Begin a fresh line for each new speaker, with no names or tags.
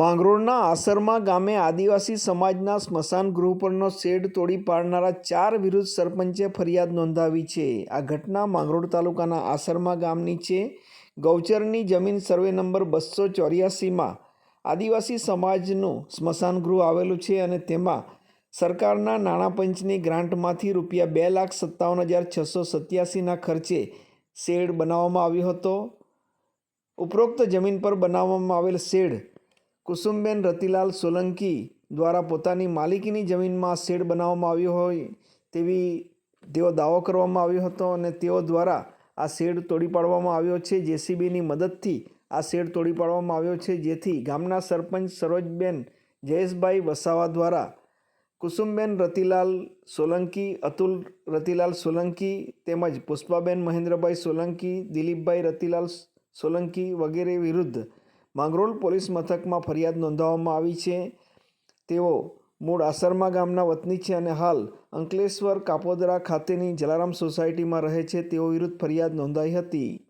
માંગરોળના આસરમા ગામે આદિવાસી સમાજના સ્મશાન ગૃહ પરનો શેડ તોડી પાડનારા ચાર વિરુદ્ધ સરપંચે ફરિયાદ નોંધાવી છે. આ ઘટના માંગરોળ તાલુકાના આસરમા ગામની છે. ગૌચરની જમીન સર્વે નંબર બસો ચોર્યાસીમાં આદિવાસી સમાજનું સ્મશાન ગૃહ આવેલું છે અને તેમાં સરકારના નાણાં પંચની ગ્રાન્ટમાંથી રૂપિયા બે લાખ સત્તાવન હજાર છસો સત્યાસીના ખર્ચે શેડ બનાવવામાં આવ્યો હતો. ઉપરોક્ત જમીન પર બનાવવામાં આવેલ શેડ કુસુમબેન રતિલાલ સોલંકી દ્વારા પોતાની માલિકીની જમીનમાં શેડ બનાવવામાં આવ્યો હોય તેવી તેઓ દાવો કરવામાં આવ્યો હતો અને તેઓ દ્વારા આ શેડ તોડી પાડવામાં આવ્યો છે. જેસીબીની મદદથી આ શેડ તોડી પાડવામાં આવ્યો છે. જેથી ગામના સરપંચ સરોજબેન જયેશભાઈ વસાવા દ્વારા કુસુમબેન રતિલાલ સોલંકી, અતુલ રતિલાલ સોલંકી તેમજ પુષ્પાબેન મહેન્દ્રભાઈ સોલંકી, દિલીપભાઈ રતિલાલ સોલંકી વગેરે વિરુદ્ધ માંગરોળ પોલીસ મથકમાં ફરિયાદ નોંધાવવામાં આવી છે. તેઓ મૂળ આસરમા ગામના વતની છે અને હાલ અંકલેશ્વર કાપોદરા ખાતેની જલારામ સોસાયટીમાં રહે છે. તેઓ વિરુદ્ધ ફરિયાદ નોંધાઈ હતી.